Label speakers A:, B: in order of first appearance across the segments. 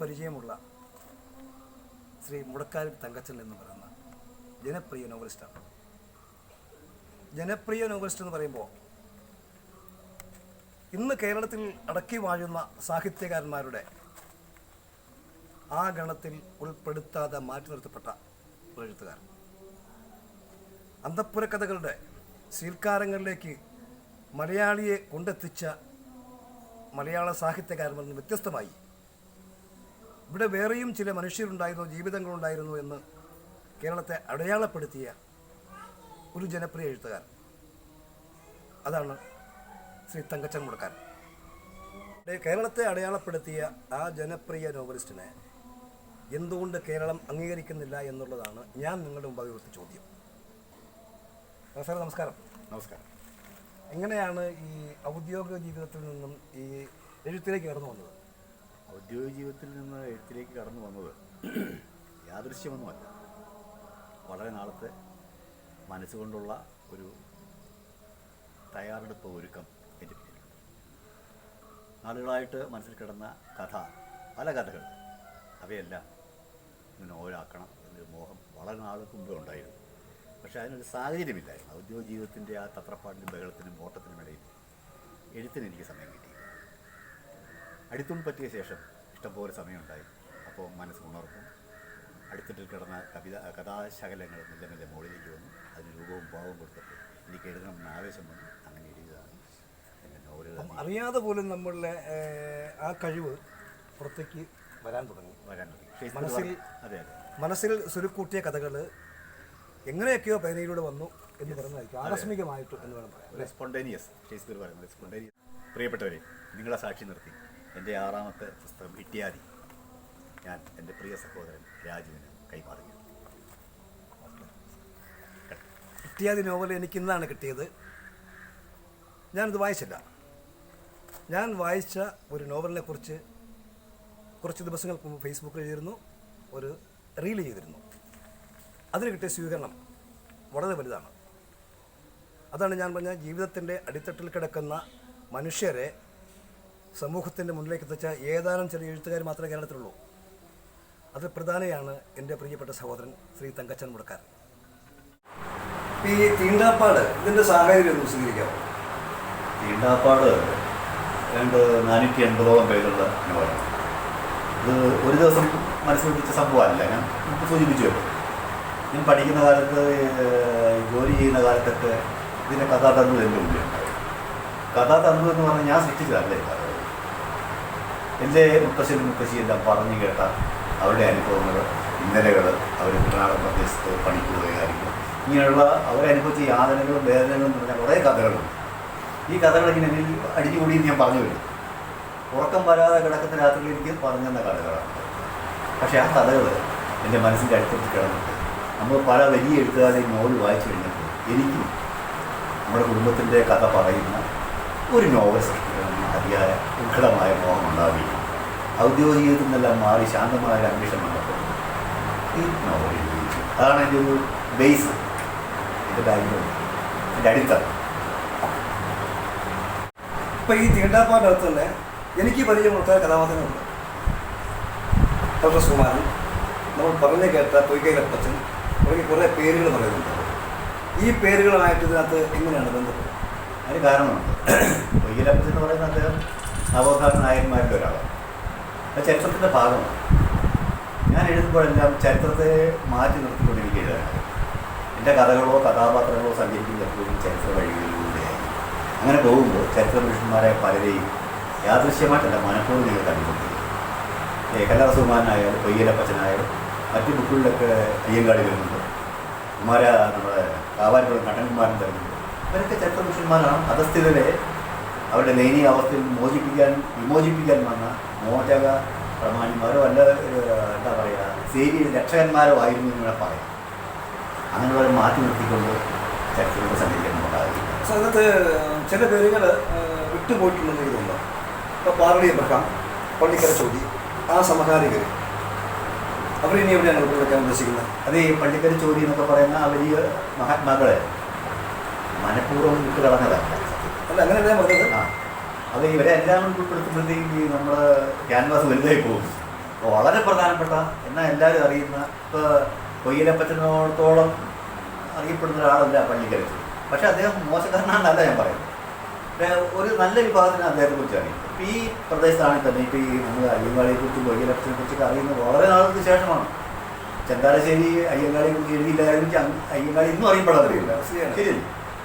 A: പരിചയമുള്ള ശ്രീ മുടക്കാരി തങ്കച്ചൻ എന്ന് പറയുന്ന ജനപ്രിയ നോവലിസ്റ്റാണ്. ജനപ്രിയ നോവലിസ്റ്റ് എന്ന് പറയുമ്പോൾ ഇന്ന് കേരളത്തിൽ അടക്കി വാഴുന്ന സാഹിത്യകാരന്മാരുടെ ആ ഗണത്തിൽ ഉൾപ്പെടുത്താതെ മാറ്റി നിർത്തപ്പെട്ട ഒരു എഴുത്തുകാരൻ. അന്തപ്പുര കഥകളുടെ സ്വീകാരങ്ങളിലേക്ക് മലയാളിയെ കൊണ്ടെത്തിച്ച മലയാള സാഹിത്യകാരനിൽ നിന്ന് വ്യത്യസ്തമായി ഇവിടെ വേറെയും ചില മനുഷ്യരുണ്ടായിരുന്നു ജീവിതങ്ങളുണ്ടായിരുന്നു എന്ന് കേരളത്തെ അടയാളപ്പെടുത്തിയ ഒരു ജനപ്രിയ എഴുത്തുകാരൻ. അതാണ് ശ്രീ തങ്കച്ചൻ മുടക്കാരൻ. കേരളത്തെ അടയാളപ്പെടുത്തിയ ആ ജനപ്രിയ നോവലിസ്റ്റിനെ എന്തുകൊണ്ട് കേരളം അംഗീകരിക്കുന്നില്ല എന്നുള്ളതാണ് ഞാൻ നിങ്ങളുടെ മുമ്പാകെ ഉയർത്തിയ ചോദ്യം. സാർ നമസ്കാരം.
B: നമസ്കാരം.
A: എങ്ങനെയാണ് ഈ ഔദ്യോഗിക ജീവിതത്തിൽ നിന്നും ഈ എഴുത്തിലേക്ക് കടന്നു വന്നത്?
B: ഔദ്യോഗിക ജീവിതത്തിൽ നിന്ന് എഴുത്തിലേക്ക് കടന്നു വന്നത് യാദൃശ്യമൊന്നുമല്ല. വളരെ നാളത്തെ മനസ്സുകൊണ്ടുള്ള ഒരു തയ്യാറെടുപ്പ് ഒരുക്കം എന്റെ പിന്നിലുണ്ട്. നാളുകളായിട്ട് മനസ്സിൽ കിടന്ന കഥ പല കഥകൾ അവയെല്ലാം ഇങ്ങനെ ഓരാക്കണം എന്നൊരു മോഹം വളരെ നാൾക്ക് മുമ്പേ ഉണ്ടായിരുന്നു. പക്ഷേ അതിനൊരു സാഹചര്യമില്ലായിരുന്നു. ഔദ്യോഗിക ജീവിതത്തിന്റെ ആ തത്രപ്പാടിനും ബഹളത്തിനും ഓട്ടത്തിനും ഇടയിൽ എഴുത്തിന് എനിക്ക് സമയം കിട്ടി. അടിത്തൂൺ പറ്റിയ ശേഷം ഇഷ്ടംപോലെ സമയമുണ്ടായി. അപ്പോൾ മനസ്സ് ഉണർന്നു. അടുത്തിട്ട് കിടന്ന കവിത കഥാശകലങ്ങൾ മെല്ലെ മെല്ലെ മുകളിലേക്ക് വന്നു. അതിന് രൂപവും ഭാവവും കൊടുത്തപ്പോൾ എനിക്ക് എഴുതണമെന്ന് ആവേശം വന്നു. അങ്ങനെ എഴുതിയതാണ് എന്റെ നോവലുകൾ.
A: അറിയാതെ പോലും നമ്മളുടെ ആ കഴിവ് പുറത്തേക്ക് വരാൻ തുടങ്ങി.
B: വരാൻ തുടങ്ങി.
A: മനസ്സിൽ-
B: അതെ അതെ.
A: മനസ്സിൽ സുരുക്കൂട്ടിയ കഥകൾ എങ്ങനെയൊക്കെയോ പേനയിലൂടെ വന്നു എന്ന് പറയുന്നതായിരിക്കും. ആകസ്മികമായിട്ട് എന്ന് വേണം പറയാം.
B: സ്പോണ്ടേനിയസ് ഷേക്സ്പിയർ പറയുന്നത് സ്പോണ്ടേനിയസ് പ്രിയപ്പെട്ടവരെ നിങ്ങളെ സാക്ഷി നിർത്തി. എന്റെ ആറാമത്തെ പുസ്തകം ഇട്ടിയാതി ഞാൻ എന്റെ പ്രിയ സഹോദരൻ രാജുവിന് കൈമാറി
A: ഇട്ടിയാതി നോവൽ എനിക്ക് ഇന്നാണ് കിട്ടിയത്. ഞാനിത് വായിച്ചില്ല. ഞാൻ വായിച്ച ഒരു നോവലിനെ കുറിച്ച് കുറച്ച് ദിവസങ്ങൾക്ക് മുമ്പ് ഫേസ്ബുക്കിൽ എഴുതിയിരുന്നു. ഒരു റീൽ ചെയ്തിരുന്നു. അതിന് കിട്ടിയ സ്വീകരണം വളരെ വലുതാണ്. അതാണ് ഞാൻ പറഞ്ഞ ജീവിതത്തിന്റെ അടിത്തട്ടിൽ കിടക്കുന്ന മനുഷ്യരെ സമൂഹത്തിന്റെ മുന്നിലേക്ക് എത്തിച്ച ഏതാനും ചെറിയ എഴുത്തുകാർ മാത്രമേ കേരളത്തിലുള്ളൂ. അത് പ്രധാനയാണ് എന്റെ പ്രിയപ്പെട്ട സഹോദരൻ ശ്രീ തങ്കച്ചൻ മുടക്കാരൻ. ഈ തീണ്ടാപ്പാട് ഇതിന്റെ സാഹചര്യം ഒന്ന് സ്വീകരിക്കാമോ
B: തീണ്ടാപ്പാട് രണ്ട് നാനൂറ്റി എൺപതോളം പേരുള്ള നോവലാണ് ഇത് ഒരു ദിവസം മനസ്സിൽ വെച്ച സംഭവമല്ല. ഞാൻ മുമ്പ് സൂചിപ്പിച്ചു ഞാൻ പഠിക്കുന്ന കാലത്ത് ജോലി ചെയ്യുന്ന കാലത്തൊക്കെ ഇതിന്റെ കഥാതന്തു എന്റെ മുമ്പിലുണ്ടായി കഥാതന്തു എന്ന് പറഞ്ഞാൽ ഞാൻ സൃഷ്ടിച്ചതല്ലേ കഥ എന്റെ മുത്തശ്ശനും മുത്തശ്ശിയെല്ലാം പറഞ്ഞു കേട്ട അവരുടെ അനുഭവങ്ങൾ ഇന്നലകൾ അവർ കുട്ടനാടൻ പ്രദേശത്ത് പണിക്ക് പോയ കാര്യങ്ങൾ ഇങ്ങനെയുള്ള അവരനുഭവിച്ച യാതനകളും വേദനകളും എന്ന് പറഞ്ഞാൽ കുറേ കഥകളുണ്ട്. ഈ കഥകൾ ഇങ്ങനെ എന്നിൽ അടിഞ്ഞുകൂടി ഞാൻ പറഞ്ഞു വരും. ഉറക്കം വരാതെ കിടക്കുന്ന രാത്രിയിൽ എനിക്ക് പറഞ്ഞു തന്ന കഥകളാണ്. പക്ഷേ ആ കഥകൾ എന്റെ മനസ്സിന്റെ അടുത്തേക്ക് കിടന്നിട്ട് നമ്മൾ പല വലിയ എഴുത്തുകാരെയും നോവൽ വായിച്ചു കഴിഞ്ഞപ്പോൾ എനിക്കും നമ്മുടെ കുടുംബത്തിന്റെ കഥ പറയുന്ന ഒരു നോവൽ സൃഷ്ടിക്കണമെന്ന് അതിയായ ഉത്കടമായ മോഹം ഉണ്ടാവുകയും ഔദ്യോഗിക ജീവിതത്തിൽ നിന്നെല്ലാം മാറി ശാന്തമായ അന്വേഷണം നോവൽ അതാണ് എന്റെ ഒരു ബേസ് എന്റെ ബാക്ക്ഗ്രൗണ്ട് എന്റെ അടിത്തറ.
A: ഇപ്പം ഈ തീണ്ടാപ്പാടകത്ത് തന്നെ എനിക്ക് പരിചയമുള്ള കഥാപാത്രങ്ങളുണ്ട്. ഡോക്ടർ സുമാരൻ നമ്മൾ പറഞ്ഞു കേട്ട പൊയ്ക്കൈലപ്പച്ചൻ തുടങ്ങി കുറേ പേരുകൾ പറയുന്നുണ്ട്. ഈ പേരുകളുമായിട്ട് ഇതിനകത്ത് എങ്ങനെയാണ് ബന്ധപ്പെടുന്നത്
B: അതിന് കാരണമുണ്ട്. കൊയ്യലപ്പൻ എന്ന് പറയുന്ന അദ്ദേഹം നവോത്ഥാന നായകന്മാരുടെ ഒരാളാണ്. അത് ചരിത്രത്തിന്റെ ഭാഗമാണ്. ഞാൻ എഴുതുമ്പോഴെല്ലാം ചരിത്രത്തെ മാറ്റി നിർത്തിക്കൊണ്ടിരിക്കുകയാണ്. എന്റെ കഥകളോ കഥാപാത്രങ്ങളോ സഞ്ചരിക്കുന്ന എപ്പോഴും ചരിത്ര വഴികളിലൂടെയായി അങ്ങനെ പോകുമ്പോൾ ചരിത്ര പുരുഷന്മാരായ പലരെയും യാദൃശ്യമായിട്ടല്ല മനഃപൂർവം നിങ്ങൾ കണ്ടുകൊണ്ടിരിക്കും കലാസുമാനായാലും സുമാനായാലും കൊയ്യലപ്പച്ചനായാലും മറ്റു ബുക്കുകളിലൊക്കെ അയ്യങ്കാടി വരുന്നുണ്ട് കുമാര നമ്മുടെ കാവാരിക്കുളം കണ്ണൻകുമാരൻ തരുന്നുണ്ട് ഇവരൊക്കെ ചരിത്ര പുരുഷന്മാരാണ് അധസ്ഥിതരെ അവരുടെ ദയനീയ അവസ്ഥയിൽ മോചിപ്പിക്കാൻ വിമോചിപ്പിക്കാൻ വന്ന മോചക പ്രമാണിമാരോ അല്ല എന്താ പറയുക സേവി രക്ഷകന്മാരോ ആയിരുന്നു എന്ന് വേണം പറയാം അങ്ങനെയുള്ളവരെ മാറ്റി നിർത്തിക്കൊണ്ട് ചരിത്രത്തിലൂടെ
A: പക്ഷെ അതിനകത്ത് ചില പേരുകൾ വിട്ടുപോയിട്ടുണ്ടെന്ന് തോന്നുന്നു ഇപ്പോൾ പാർവതി അബ്രഹാം പള്ളിക്കര ചോദി ആ സമകാലികർ അവരിനി എവിടെയാണ് ഉൾപ്പെടുത്താൻ ഉദ്ദേശിക്കുന്നത്?
B: അതേ ഈ പള്ളിക്കര ചോദ്യം എന്നൊക്കെ പറയുന്ന അവരീ മഹാത്മാക്കളെ. മനഃപൂർവം വിട്ട് കളഞ്ഞതല്ല
A: അല്ല അങ്ങനെയല്ല പറഞ്ഞത്.
B: ആ. അത് ഇവരെ എല്ലാം ഉൾപ്പെടുത്തുമ്പോഴത്തേക്ക് നമ്മൾ ക്യാൻവാസ് വലുതായി പോകും. അപ്പോൾ വളരെ പ്രധാനപ്പെട്ട എന്നാൽ എല്ലാവരും അറിയുന്ന ഇപ്പോൾ കൊയ്യിലപ്പച്ചനോടത്തോളം അറിയപ്പെടുന്ന ഒരാളല്ല പള്ളിക്കരച്ച് പക്ഷേ അദ്ദേഹം മോശക്കാരനാണെന്നല്ല ഞാൻ പറയുന്നത്. ഒരു നല്ല വിഭാഗത്തിന് അദ്ദേഹത്തെ കുറിച്ച് അറിയാം. ഇപ്പം ഈ പ്രദേശത്താണെങ്കിൽ തന്നെ ഇപ്പോൾ ഈ നമ്മൾ അയ്യങ്കാളിയെ കുറിച്ചും കൊയ്യലപ്പച്ചനെ കുറിച്ചൊക്കെ അറിയുന്നത് വളരെ നാളുകൾക്ക് ശേഷമാണ്. ചെന്താലശ്ശേരി അയ്യങ്കാളിയെ കുറിച്ച് എഴുതിയില്ലായിരുന്നെങ്കിൽ അയ്യങ്കാളി ഇന്നും അറിയപ്പെടാറില്ല
A: ശരിയാണ്.
B: ശരി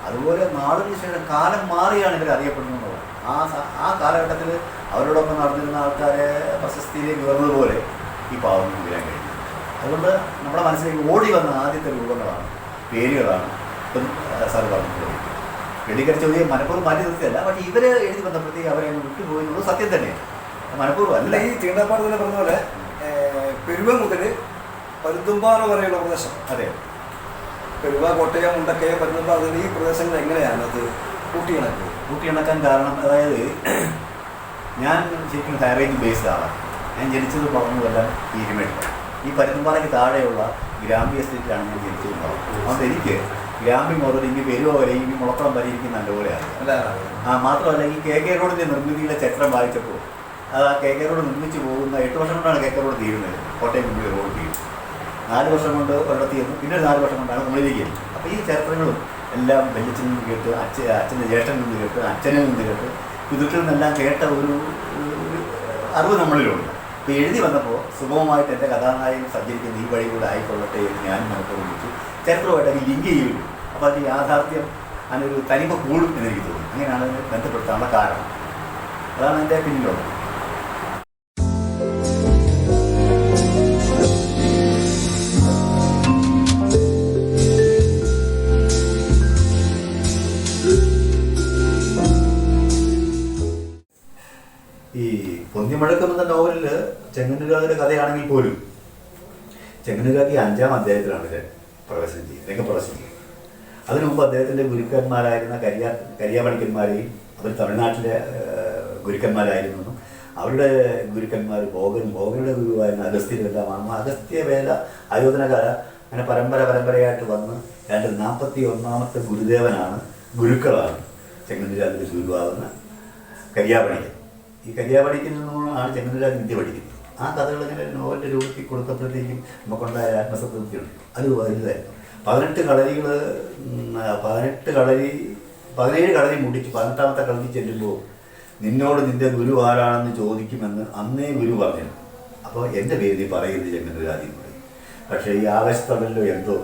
B: അതുപോലെ നാടിന് ശേഷം കാലം മാറിയാണ് ഇവർ അറിയപ്പെടുന്നത്. ആ ആ കാലഘട്ടത്തിൽ അവരോടൊപ്പം നടന്നിരുന്ന ആൾക്കാരെ പ്രശസ്തിയിലേക്ക് ഉയർന്നതുപോലെ ഈ പാവം വരാൻ കഴിയും അതുകൊണ്ട് നമ്മുടെ മനസ്സിലേക്ക് ഓടി വന്ന ആദ്യത്തെ രൂപങ്ങളാണ് പേരുകളാണ് ഇപ്പം സാർ പറഞ്ഞിട്ടുള്ളത്. വെടിക്കടിച്ച ചോദ്യം മനഃപൂർവം മാറ്റി നിർത്തിയല്ല പക്ഷേ ഇവർ എഴുതി വന്നപ്പോഴത്തേക്ക് അവരെ വിട്ടുപോയി എന്നുള്ളത് സത്യം തന്നെയാണ്. മനഃപൂർവം
A: അല്ല. ഈ തീണ്ടപ്പാട് തന്നെ പറഞ്ഞ പോലെ പെരുവ മുതൽ പരുന്തുമ്പാറ വരെയുള്ള പ്രദേശം
B: അതെ.
A: പെരുവ കോട്ടയം മുണ്ടക്കയം പരുന്തുമ്പ അതിൽ ഈ പ്രദേശങ്ങൾ എങ്ങനെയാണ് അത് കൂട്ടിയിണക്കുന്നത്
B: കൂട്ടിയിണക്കാൻ കാരണം അതായത് ഞാൻ ശരിക്കും ഹൈറേഞ്ച് ബേസ്ഡ് ആളാണ് ഞാൻ ജനിച്ചത് പറഞ്ഞതെല്ലാം ഇരുമേട്ടിലാണ് ഈ പരുന്തുംപാറയ്ക്ക് താഴെയുള്ള ഗ്രാമ്യ എസ്റ്റേറ്റിലാണ് ഞാൻ ജനിച്ചത് അതുകൊണ്ട് എനിക്ക് ഗ്രാമ്യം മുതൽ ഇനി പെരുവ വരെ ഇനി മുളക്കുളം വരെ എനിക്ക് നല്ലപോലെ അറിയാം
A: അല്ല.
B: ആ മാത്രമല്ല ഈ കെ കെ റോഡിന്റെ നിർമ്മിതിയിലെ ചക്രം വായിച്ചപ്പോൾ അത് ആ കെ കെ റോഡ് നിർമ്മിച്ച് പോകുന്ന എട്ട് വർഷം കൊണ്ടാണ് കെ കെ റോഡ് തീരുന്നത്. കോട്ടയം മുമ്പിൽ റോഡ് നാല് വർഷം കൊണ്ട് ഒരിടത്ത് ചെന്നു. പിന്നെ നാല് വർഷം കൊണ്ടാണ് നമ്മളിലേക്ക് ചെയ്യുന്നത് അപ്പോൾ ഈ ചരിത്രങ്ങളും എല്ലാം വെല്ലിച്ചിൽ നിന്ന് കേട്ട് അച്ഛ അച്ഛന്റെ ജ്യേഷ്ഠനിൽ നിന്ന് കേട്ട് അച്ഛനിൽ നിന്ന് കേട്ട് പിതൃക്കളിൽ നിന്നെല്ലാം കേട്ട ഒരു അറിവ് നമ്മളിലുണ്ട്. അപ്പോൾ എഴുതി വന്നപ്പോൾ സുഗമമായിട്ട് എന്റെ കഥാനായകൻ സഞ്ചരിക്കുന്ന ഈ വഴി കൂടെ ആയിക്കൊള്ളട്ടെ എന്ന് ഞാനും മനസ്സിലോട് വിളിച്ചു. ചരിത്രമായിട്ട് അത് ലിങ്ക് ചെയ്യുള്ളൂ അപ്പോൾ അത് യാഥാർത്ഥ്യം അതിനൊരു തനിമ കൂടും എന്ന് എനിക്ക് തോന്നുന്നു. അങ്ങനെയാണ് അതിനെ ബന്ധപ്പെടുത്താനുള്ള കാരണം. അതാണ് എന്റെ പിന്നിലുള്ളത്. നോവലിൽ കഥയാണെങ്കിൽ പോലും ചെങ്ങന്നൂരാക്കി അഞ്ചാം അധ്യായത്തിലാണ് ഇത് പ്രവേശനം ചെയ്യുന്നത് രംഗപ്രവേശനം ചെയ്യുന്നത്. അതിനു മുമ്പ് അദ്ദേഹത്തിന്റെ ഗുരുക്കന്മാരായിരുന്ന കരിയാ കരിയാപണിക്കന്മാരെയും അവർ തമിഴ്നാട്ടിലെ ഗുരുക്കന്മാരായിരുന്നു അവരുടെ ഗുരുക്കന്മാർ ഭോഗൻ ഭോഗനുടെ ഗുരുവായിരുന്ന അഗസ്ത്യരെല്ലാമാണ് അഗസ്ത്യ വേല ആയോധനകാല അങ്ങനെ പരമ്പര പരമ്പരയായിട്ട് വന്ന് രണ്ട് നാൽപ്പത്തി ഒന്നാമത്തെ ഗുരുദേവനാണ് ഗുരുക്കളാണ് ചെങ്ങന്നൂരാതിന്റെ ഗുരുവാകുന്ന കരിയാപണിക്കൻ. ഈ കരിയാപണിക്കൻ നിന്നാണ് ചെങ്ങന്നൂരാജ് വിദ്യ പഠിക്കുന്നത്. ആ കഥകൾ ഇങ്ങനെ നോവലിന്റെ രൂപത്തിൽ കൊടുത്തപ്പോഴത്തേക്കും നമുക്കുണ്ടായ ആത്മസംതൃപ്തിയുണ്ട്. അത് വലുതായിരുന്നു. പതിനെട്ട് കളരികൾ പതിനെട്ട് കളരി പതിനേഴ് കളരി മുടിച്ച് പതിനെട്ടാമത്തെ കളരി ചെല്ലുമ്പോൾ നിന്നോട് നിന്റെ ഗുരു ആരാണെന്ന് ചോദിക്കുമെന്ന് അന്നേ ഗുരു പറഞ്ഞു. അപ്പോൾ എന്റെ പേര് നീ പറയരുത് ചെങ്ങന്നൂരാജി എന്ന് പറയും. പക്ഷേ ഈ ആവേശത്തോടല്ലോ എന്തോ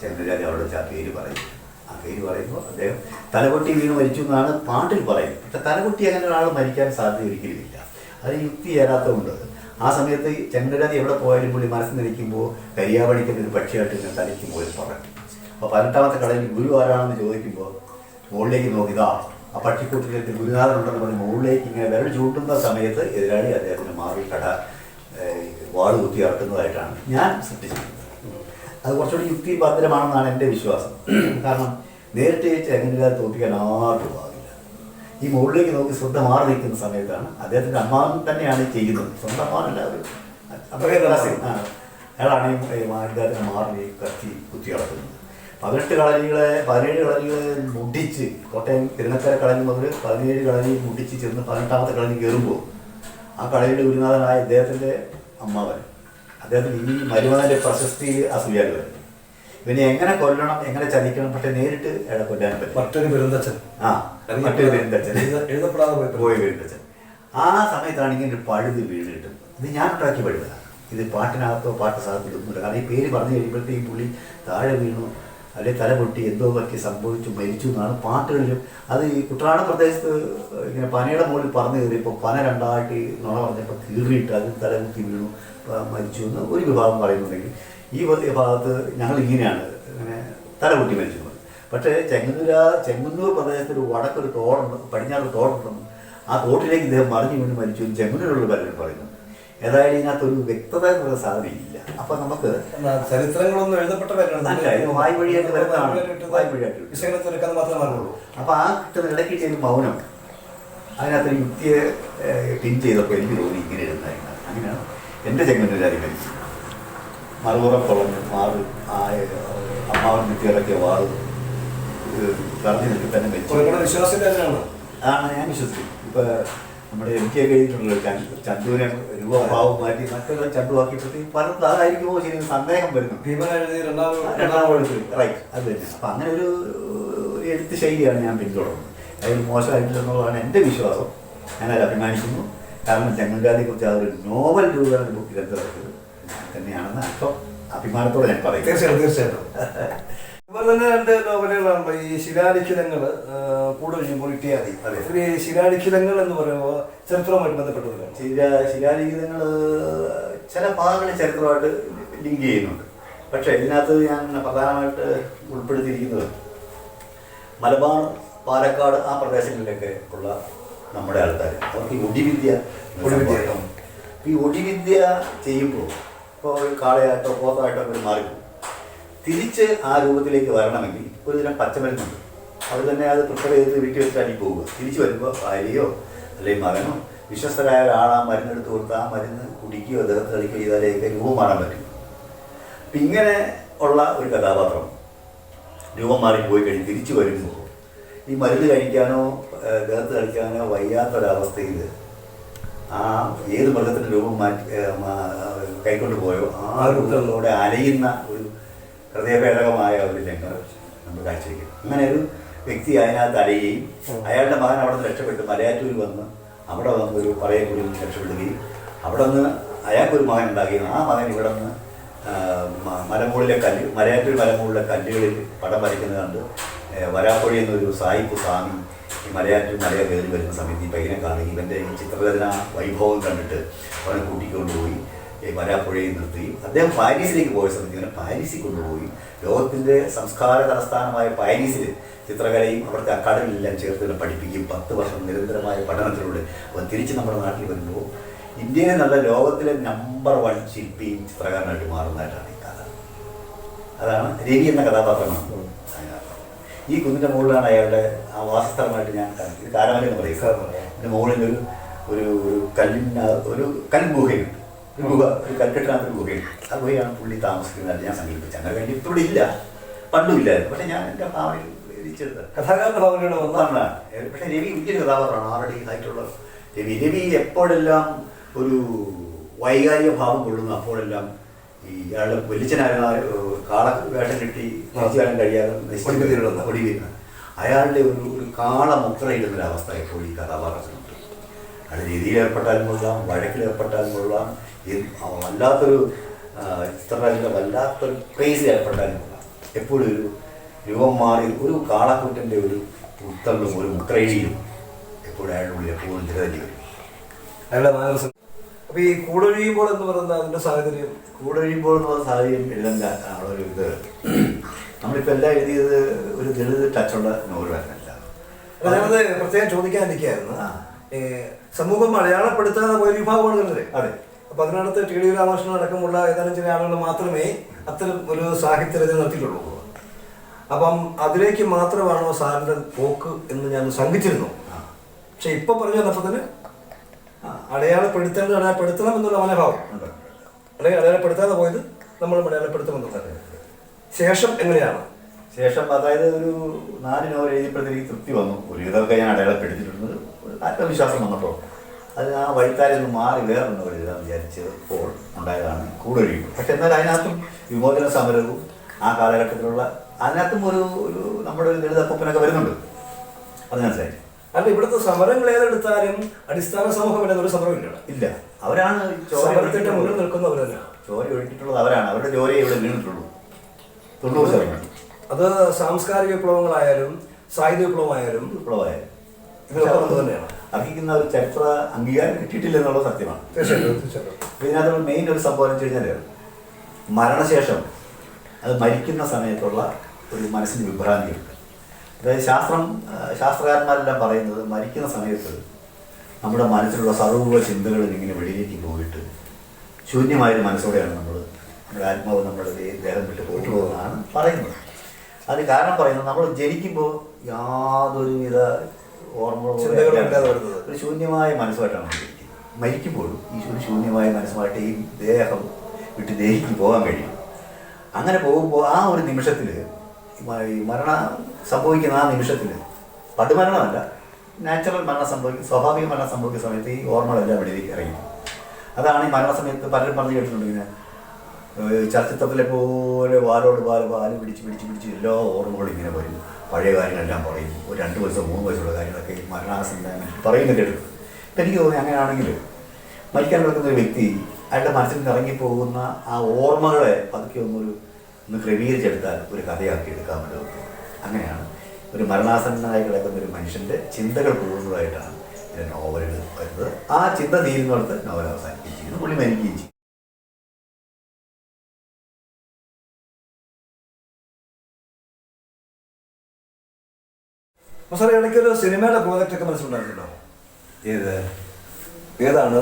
B: ചെങ്ങന്നൂരാജി അവിടെ വെച്ച് ആ പേര് പറയും. ആ പേര് പറയുമ്പോൾ അദ്ദേഹം തലകൊട്ടി വീണ് മരിച്ചു എന്നാണ് പാട്ടിൽ പറയുന്നത്. പക്ഷെ തലകൊട്ടി അങ്ങനെ ഒരാൾ മരിക്കാൻ സാധ്യത ഒരിക്കലുമില്ല. അത് യുക്തി ചേരാത്തതുകൊണ്ട് ആ സമയത്ത് ചെങ്ങരാതി എവിടെ പോയാലും പുള്ളി മനസ്സിൽ നിൽക്കുമ്പോൾ കരിയാവണിക്കുന്ന ഒരു പക്ഷിയായിട്ട് ഇങ്ങനെ തലയ്ക്ക് പോയി പറയും അപ്പോൾ പതിനെട്ടാമത്തെ കടയിൽ ഗുരു ആരാണെന്ന് ചോദിക്കുമ്പോൾ മുകളിലേക്ക് നോക്കിതാ ആ പക്ഷിക്കൂട്ടിലേക്ക് ഗുരുനാഥൻ ഉണ്ടെന്ന് പറഞ്ഞ് മുകളിലേക്ക് ഇങ്ങനെ വിരൽ ചൂണ്ടുന്ന സമയത്ത് എതിരാളി അദ്ദേഹത്തിന് മാറി കട വാൾ കുത്തി ഇറക്കുന്നതായിട്ടാണ് ഞാൻ സൃഷ്ടിച്ചിരിക്കുന്നത്. അത് കുറച്ചുകൂടി യുക്തി ഭദ്രമാണെന്നാണ് എന്റെ വിശ്വാസം. കാരണം നേരിട്ട് ചെങ്ങനില്ലാതെ തോൽപ്പിക്കാൻ ആർക്കും ഈ മുകളിലേക്ക് നോക്കി ശ്രദ്ധ മാറി നിൽക്കുന്ന സമയത്താണ് അദ്ദേഹത്തിന്റെ അമ്മാവൻ തന്നെയാണ് ചെയ്യുന്നത്. സ്വന്തം അമ്മാവനല്ല ഒരു അയാളാണ് ഈ മാർഗത്തിന് മാറി കത്തി കുത്തി കിടക്കുന്നത് പതിനെട്ട് കളരികളെ പതിനേഴ് കളരികളെ മുടിച്ച് കോട്ടയം തിരുനക്കര കളരി മുതൽ പതിനേഴ് കളരി മുടിച്ച് ചെന്ന് പതിനെട്ടാമത്തെ കളരി കയറുമ്പോൾ ആ കളരിയുടെ ഗുരുനാഥനായ അദ്ദേഹത്തിന്റെ അമ്മാവൻ അദ്ദേഹത്തിന് ഈ മരുമകന്റെ പ്രശസ്തി അസൂയാകൾ ഇവനെ എങ്ങനെ കൊല്ലണം എങ്ങനെ ചതിക്കണം പക്ഷെ നേരിട്ട് അയാളെ കൊല്ലാൻ പറ്റും
A: മറ്റൊരു പെരുന്തച്ഛൻ
B: ആ.
A: പോയി
B: ആ സമയത്താണ് ഇങ്ങനെ ഒരു പഴുത് വീണ് കിട്ടുന്നത് ഇത് ഞാൻ ഉണ്ടാക്കി പഴുതല്ല ഇത് പാട്ടിനകത്തോ പാട്ട് സാധനത്തിലൊന്നുമില്ല. കാരണം ഈ പേര് പറഞ്ഞു കഴിയുമ്പോഴത്തേക്കും പുള്ളി താഴെ വീണു. അല്ലെ തല പൊട്ടി എന്തോ പറ്റി സംഭവിച്ചു മരിച്ചു എന്നാണ് പാട്ടുകളിലും. അത് ഈ കുട്ടനാട് പ്രദേശത്ത് ഇങ്ങനെ പനയുടെ മുകളിൽ പറഞ്ഞു കയറിയപ്പോൾ പന രണ്ടായിട്ട് ഈ നുണ പറഞ്ഞപ്പോൾ കീറിയിട്ട് അതിൽ തലകുത്തി വീണു പ- മരിച്ചു എന്ന് ഒരു വിഭാഗം പറയുന്നുണ്ടെങ്കിൽ ഈ ഭാഗത്ത് ഞങ്ങൾ ഇങ്ങനെയാണ് ഇങ്ങനെ പൊട്ടി മരിച്ചു. പക്ഷേ ചെങ്ങന്നൂർ ചെങ്ങന്നൂർ പ്രദേശത്ത് ഒരു വടക്കൊരു തോടുണ്ട് പടിഞ്ഞാറ് തോടുണ്ടെന്ന് ആ തോട്ടിലേക്ക് ഇദ്ദേഹം മറിഞ്ഞു വീണ് മരിച്ചു എന്ന് ചെങ്ങന്നൂരുള്ള പലരും പറയുന്നു. ഏതായാലും ഇതിനകത്തൊരു വ്യക്തത എന്നുള്ള സാധനമില്ല അപ്പൊ നമുക്ക്
A: ചരിത്രങ്ങളൊന്നും
B: എഴുതപ്പെട്ടവരാണ് വായ് വഴിയായിട്ട് വരുന്നതാണ്. വായ് വഴിയായിട്ട്
A: മാത്രമേ
B: അപ്പൊ ആ കിട്ടുന്ന ഇടയ്ക്ക് ചെയ്ത് മൗനം അതിനകത്തൊരു യുക്തിയെ പിൻ ചെയ്തപ്പോൾ എനിക്ക് തോന്നി ഇങ്ങനെ ഇരുന്നായിരുന്നു അങ്ങനെയാണ് എന്റെ ചെങ്ങന്നൂരാരി മരിച്ചു മറുപുറം കുളഞ്ഞ് മാറി ആ അമ്മാവൻ കുട്ടികളൊക്കെ വാറ് കറഞ്ഞു നിൽക്കി തന്നെ
A: വിശ്വാസത്തിന്റെ അതിനാണ്
B: ഞാൻ വിശ്വസിക്കും. ഇപ്പൊ നമ്മുടെ എം കെ കഴിഞ്ഞിട്ടുള്ള ചന്തു- ചന്തുവിനെ രൂപഭാവം മാറ്റി മറ്റുള്ള ചന്തുവാക്കിയപ്പോഴത്തേക്ക് പലർക്കും അതായിരിക്കുമോ ശരി സന്ദേഹം വരുന്നു. റൈറ്റ് അത് തന്നെ. അപ്പം അങ്ങനെ ഒരു എഴുത്ത് ശൈലിയാണ് ഞാൻ പിന്തുടർന്നത്. അതിൽ മോശമായിട്ടുള്ളതാണ് എന്റെ വിശ്വാസം. ഞാനത് അഭിമാനിക്കുന്നു. കാരണം ചെങ്ങൽജാതിയെ കുറിച്ച് അതൊരു നോവൽ രൂപയുടെ ബുക്കിൽ ഞാൻ തന്നെയാണെന്ന് അല്പം അഭിമാനത്തോടെ ഞാൻ പറയും
A: തീർച്ചയായിട്ടും തീർച്ചയായിട്ടും. ഇതുപോലെ തന്നെ രണ്ട് നോവലുകളാണല്ലോ. ഈ ശിലാലിഖിതങ്ങൾ കൂടുതൽ ചെയ്യുമ്പോൾ ഇട്ടിയാതി
B: അതെ.
A: ഈ ശിലാലിഖിതങ്ങൾ എന്ന് പറയുമ്പോൾ ചരിത്രവുമായിട്ട് ബന്ധപ്പെട്ടതാണ്
B: ശില ശിലാലിഖിതങ്ങൾ ചില ഭാഗങ്ങളിൽ ചരിത്രമായിട്ട് ലിങ്ക് ചെയ്യുന്നുണ്ട്. പക്ഷേ ഇതിനകത്ത് ഞാൻ പ്രധാനമായിട്ട് ഉൾപ്പെടുത്തിയിരിക്കുന്നത് മലബാർ പാലക്കാട് ആ പ്രദേശങ്ങളിലൊക്കെ ഉള്ള നമ്മുടെ ആൾക്കാർ അവർക്ക് ഈ ഒടിവിദ്യ
A: ഒടിവിദ്യ.
B: ഈ ഒടിവിദ്യ ചെയ്യുമ്പോൾ ഇപ്പോൾ ഒരു കാളയായിട്ടോ പോത്തായിട്ടോ അവർ മാറിപ്പോകും. തിരിച്ച് ആ രൂപത്തിലേക്ക് വരണമെങ്കിൽ ഒരു ദിനം പച്ചമരുന്നുണ്ട്. അവർ തന്നെ അത് പ്രിപ്പയർ ചെയ്ത് വീട്ടിൽ വെച്ച് അടി പോവുക. തിരിച്ചു വരുമ്പോൾ ഭാര്യയോ അല്ലെങ്കിൽ മകനോ വിശ്വസ്തരായ ഒരാൾ ആ മരുന്നെടുത്ത് കൊടുത്ത് ആ മരുന്ന് കുടിക്കുകയോ ദേഹത്ത് കളിക്കുകയോ ചെയ്താലേക്ക് രൂപം മാറാൻ പറ്റും. അപ്പം ഇങ്ങനെ ഉള്ള ഒരു കഥാപാത്രം രൂപം മാറി പോയി കഴിഞ്ഞ് തിരിച്ചു വരുമ്പോൾ ഈ മരുന്ന് കഴിക്കാനോ ദേഹത്ത് കളിക്കാനോ വയ്യാത്തൊരവസ്ഥയിൽ ആ ഏത് മൃഗത്തിന്റെ രൂപം മാറ്റി കൈക്കൊണ്ട് പോയോ ആ രൂപത്തിലൂടെ അലയുന്ന ഒരു ഹൃദയഭേദകമായ ഒരു രംഗം നമ്മൾ കാഴ്ചവെക്കും അങ്ങനെ ഒരു വ്യക്തി അതിനകത്ത് അലയുകയും അയാളുടെ മകൻ അവിടെ നിന്ന് രക്ഷപ്പെട്ട്. മലയാറ്റൂരിൽ വന്ന് അവിടെ വന്ന് ഒരു പറയക്കുടിയിൽ നിന്ന് രക്ഷപ്പെടുകയും അവിടെ നിന്ന് അയാൾക്കൊരു മകൻ ഉണ്ടാകുകയും ആ മകൻ ഇവിടെ നിന്ന് മലമുകളിലെ കല്ല് മലയാറ്റൂർ മലമുകളിലെ കല്ലുകളിൽ പടം വരയ്ക്കുന്നത് കണ്ട് വരാപ്പൊഴി എന്നൊരു സായിപ്പ് സ്വാമി ഈ മലയാറ്റൂർ മലയെ കയറി വരുന്ന സമയത്ത് ഈ പയ്യനെ കാണുകയും ഇവന്റെ ഈ ചിത്രരചന വൈഭവം കണ്ടിട്ട് അവനെ കൂട്ടിക്കൊണ്ടുപോയി വരാപ്പുഴയിൽ നിർത്തുകയും അദ്ദേഹം പാരീസിലേക്ക് പോയ സമയത്ത് ഇങ്ങനെ പാരീസിൽ കൊണ്ടുപോയി. ലോകത്തിന്റെ സംസ്കാര തലസ്ഥാനമായ പാരീസിൽ ചിത്രകലയും അവിടുത്തെ അക്കാഡമിയിലെല്ലാം ചേർത്ത് പഠിപ്പിക്കുകയും പത്ത് വർഷം നിരന്തരമായ പഠനത്തിലൂടെ അവൻ തിരിച്ച് നമ്മുടെ നാട്ടിൽ വരുമ്പോൾ ഇന്ത്യയിലെ നല്ല ലോകത്തിലെ നമ്പർ വൺ ശില്പിയും ചിത്രകാരനായിട്ട് മാറുന്നതായിട്ടാണ് ഈ കഥ. അതാണ് രവി എന്ന കഥാപാത്രമാണ്. ഈ കുന്നിന്റെ മുകളിലാണ് അയാളുടെ ആ വാസസ്ഥലമായിട്ട് ഞാൻ. ഇത് കാരമല എന്ന് പറയും. ഇതിന്റെ മുകളിൽ ഒരു ഒരു കല്ലിന്റെ കല്ലിന് ഒരു കൽഗുഹയുണ്ട് ഗുഹ ഒരു കൽക്കെട്ടിനകത്ത് ഗുഹയുണ്ട് ആ ഗുഹയാണ് പുള്ളി താമസിക്കുന്നതായിട്ട് ഞാൻ സങ്കല്പിച്ചത്. അങ്ങനെ വേണ്ടി ഇപ്പോൾ ഇല്ല. പണ്ടുമില്ലായിരുന്നു പക്ഷെ ഞാൻ എന്റെ ഭാവനയിൽ എഴുതിച്ചെടുത്തത്
A: കഥാകാരന്റെ ഭാവനയുടെ
B: ഒന്നാണ് പക്ഷേ രവി വലിയൊരു കഥാപാത്രമാണ്. ആരുടെ ആയിട്ടുള്ള രവി. രവി എപ്പോഴെല്ലാം ഒരു വൈകാരിക ഭാവം കൊള്ളുന്നു അപ്പോഴെല്ലാം ഈ ഇയാളുടെ വലിച്ചനായിരുന്ന കാള വേഷം കിട്ടി തിരിച്ചുവരാൻ കഴിയാതെ ഒടി
A: വരുന്ന
B: ഒടിവിരുന്ന അയാളുടെ ഒരു ഒരു കാള അവസ്ഥ എപ്പോഴും ഈ കഥാപാത്രത്തിനുണ്ട്. അയാളുടെ രീതിയിൽ ഏർപ്പെട്ടാലും കൊള്ളാം വഴക്കിൽ ഏർപ്പെട്ടാലും കൊള്ളാം. വല്ലാത്തൊരു ചിത്രരാജിന്റെ വല്ലാത്തൊരു ക്രേസ് ഏർപ്പെട്ടാലും കൊള്ളാം എപ്പോഴും ഒരു രൂപം മാറി ഒരു കാളക്കുട്ടന്റെ ഒരു ഉത്തള്ളും ഒരു മുത്രയിലും എപ്പോഴും അയാളുടെ ഉള്ളിൽ എപ്പോഴും നിരതല്ലി വരും
A: അയാളുടെ മാനസം അപ്പൊ ഈ കൂടൊഴിയുമ്പോൾ എന്ന് പറയുന്ന അതിന്റെ സാഹചര്യം?
B: കൂടൊഴിയുമ്പോൾ എന്ന് പറയുന്ന സാഹചര്യം എല്ലാം എഴുതേണ്ട ഒരു ഇത്. നമ്മളിപ്പോൾ എല്ലാം എഴുതിയത് ഒരു ദളിത് ടച്ചുള്ള
A: അപ്പൊ ഞാനത് പ്രത്യേകം. ഏ, സമൂഹം മലയാളപ്പെടുത്താതെ പോയ വിഭാഗമാണ്
B: അതെ.
A: അപ്പൊ അതിനകത്ത് ടി ഡി രാമകൃഷ്ണൻ അടക്കമുള്ള ഏതാനും ചില ആളുകൾ മാത്രമേ അത്തരം ഒരു സാഹിത്യ രചന നടത്തിയിട്ടുള്ളൂ. അപ്പം അതിലേക്ക് മാത്രമാണോ സാറിന്റെ പോക്ക് എന്ന് ഞാൻ ശങ്കിച്ചിരുന്നു. പക്ഷെ ഇപ്പൊ പറഞ്ഞു വന്നപ്പത്തിന്. അടയാളപ്പെടുത്തേണ്ടത് അടയാളപ്പെടുത്തണം എന്നുള്ള മനോഭാവം. അല്ലെങ്കിൽ അടയാളപ്പെടുത്താതെ പോയത് നമ്മൾ അടയാളപ്പെടുത്തുമെന്നുള്ളത്. ശേഷം എങ്ങനെയാണ്?
B: ശേഷം അതായത് ഒരു നാല് നോവൽ തൃപ്തി വന്നു. ഒരു ഇതൊക്കെ ഞാൻ അടയാളപ്പെടുത്തിയിട്ടുണ്ട് ആത്മവിശ്വാസം വന്നപ്പോൾ. അത് ആ വഴിത്താരിൽ നിന്ന് മാറി വേറെ നോവൽ എഴുതാൻ വിചാരിച്ചപ്പോൾ ഉണ്ടായതാണ് കൂടൊഴിയും പക്ഷെ എന്നാൽ അതിനകത്തും വിമോചന സമരവും ആ കാലഘട്ടത്തിലുള്ള അതിനകത്തും ഒരു ഒരു നമ്മുടെ ഒരു ദളിതപ്പൊപ്പനൊക്കെ വരുന്നുണ്ട്. അത് മനസ്സിലായി?
A: അല്ല ഇവിടുത്തെ സമരങ്ങൾ ഏതെടുത്താലും അടിസ്ഥാന സമൂഹം ഒരു സമരം
B: ഇല്ല. ഇല്ല. അവരാണ്
A: സമരത്തിന്റെ മുന്നിൽ നിൽക്കുന്നവരല്ല
B: ജോലി ഒഴുക്കിയിട്ടുള്ളത് അവരാണ്. അവരുടെ ജോലി ഇവിടെ വീണിട്ടുള്ളൂ. തൊണ്ണൂറ് ശതമാനം.
A: അത് സാംസ്കാരിക വിപ്ലവങ്ങളായാലും സാഹിത്യ വിപ്ലവമായാലും വിപ്ലവമായാലും. വന്നത് തന്നെയാണ്.
B: അർഹിക്കുന്ന ഒരു ചരിത്ര അംഗീകാരം കിട്ടിയിട്ടില്ല എന്നുള്ളത് സത്യമാണ് ഇതിനകത്ത് മെയിൻ ഒരു സംഭവം എന്ന് വെച്ച് കഴിഞ്ഞാൽ മരണശേഷം അത് മരിക്കുന്ന സമയത്തുള്ള ഒരു മനസ്സിന് വിഭ്രാന്തിയുണ്ട്. അതായത് ശാസ്ത്രം ശാസ്ത്രകാരന്മാരെല്ലാം പറയുന്നത് മരിക്കുന്ന സമയത്ത് നമ്മുടെ മനസ്സിലുള്ള സർവ ചിന്തകളിൽ ഇങ്ങനെ വെളിയിലേക്ക് പോയിട്ട് ശൂന്യമായൊരു മനസ്സോടെയാണ് നമ്മൾ നമ്മുടെ ആത്മാവ് നമ്മുടെ ദേഹം വിട്ട് പോയിട്ട് പോകുന്നതാണ് പറയുന്നത്. അതിന് കാരണം പറയുന്നത് നമ്മൾ ജനിക്കുമ്പോൾ യാതൊരുവിധ ഒരു ശൂന്യമായ മനസ്സുമായിട്ടാണ് മരിക്കുമ്പോഴും ഈ ഒരു ശൂന്യമായ മനസ്സുമായിട്ട് ഈ ദേഹം വിട്ട് ദേഹിക്ക് പോകാൻ കഴിയും. അങ്ങനെ പോകുമ്പോൾ ആ ഒരു നിമിഷത്തിൽ ഈ മരണം സംഭവിക്കുന്ന ആ നിമിഷത്തിൽ പടുമരണമല്ല നാച്ചുറൽ മരണം സംഭവിക്കും സ്വാഭാവിക മരണം സംഭവിക്കുന്ന സമയത്ത് ഈ ഓർമ്മകളെല്ലാം വെളിയിലേക്ക് ഇറങ്ങി. അതാണ് ഈ മരണ സമയത്ത് പലരും പറഞ്ഞു കേട്ടിട്ടുണ്ട് ഇങ്ങനെ ചലച്ചിത്രത്തിലെ പോലെ വാലോട് വാൽ വാൽ പിടിച്ച് പിടിച്ച് പിടിച്ച് എല്ലാ ഓർമ്മകളും ഇങ്ങനെ വരും. പഴയ കാര്യങ്ങളെല്ലാം പറയും ഒരു രണ്ട് വയസ്സോ മൂന്ന് വയസ്സുള്ള കാര്യങ്ങളൊക്കെ ഈ മരണാസന്ന കേട്ടു. അപ്പം എനിക്ക് തോന്നി അങ്ങനെയാണെങ്കിൽ മരിക്കാൻ കിടക്കുന്ന ഒരു വ്യക്തി അയാളുടെ മനസ്സിൽ നിന്ന് ഇറങ്ങിപ്പോകുന്ന ആ ഓർമ്മകളെ പതുക്കെ ഒന്നൊരു ഒന്ന് ക്രമീകരിച്ചെടുത്താൽ ഒരു കഥയാക്കി എടുക്കാൻ പറ്റും. അങ്ങനെയാണ്. ഒരു മരണാസന്നനായി കിടക്കുന്ന ഒരു മനുഷ്യന്റെ ചിന്തകൾ പോകുന്നതായിട്ടാണ് ഇതിന്റെ നോവലുകൾ വരുന്നത്. ആ ചിന്ത തീരുന്നിടത്ത് നോവൽ ചെയ്യുന്നു പുള്ളി മരിക്കുകയും ചെയ്യും
A: അപ്പോൾ സാറേ ഇടയ്ക്ക് ഒരു സിനിമയുടെ പ്രോജക്റ്റ് ഒക്കെ മനസ്സിലുണ്ടായിരുന്നല്ലോ.
B: ഏത്?
A: ഏതാണ്?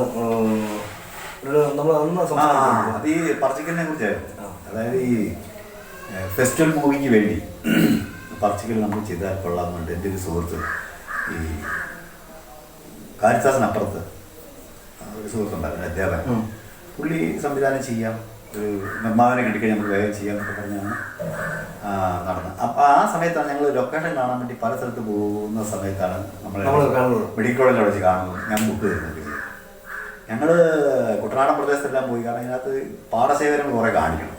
A: ഒരു നമ്മൾ അന്ന്
B: അത് ഈ പറച്ചിക്കലിനെ കുറിച്ചായിരുന്നു. അതായത് ഈ ഫെസ്റ്റിവൽ മൂവിക്ക് വേണ്ടി പറച്ചിക്കൽ നമ്മൾ ചെയ്താൽ കൊള്ളാമെന്നുണ്ട് എന്റെ ഒരു സുഹൃത്ത് ഈ കാരിത്താസിനപ്പുറത്ത് ഒരു സുഹൃത്തുണ്ടായിരുന്നു അധ്യാപകൻ. പുള്ളി സംവിധാനം ചെയ്യാം. ഒരു നിർമ്മാതാവിനെ കിട്ടിക്കഴിഞ്ഞാൽ നമ്മൾ വേഗം ചെയ്യാം എന്നൊക്കെ പറഞ്ഞാണ് നടന്നത്. അപ്പോൾ ആ സമയത്താണ് ഞങ്ങൾ ലൊക്കേഷൻ കാണാൻ വേണ്ടി പല സ്ഥലത്ത് പോകുന്ന സമയത്താണ് നമ്മൾ. മെഡിക്കൽ കോളേജിൽ വെച്ച് കാണുന്നത്. ഞാൻ ബുക്ക് തരുന്നത് ഞങ്ങൾ കുട്ടനാടൻ പ്രദേശത്തെല്ലാം പോയി. കാരണം അതിനകത്ത് പാടശേഖരങ്ങൾ കുറേ കാണിക്കണം.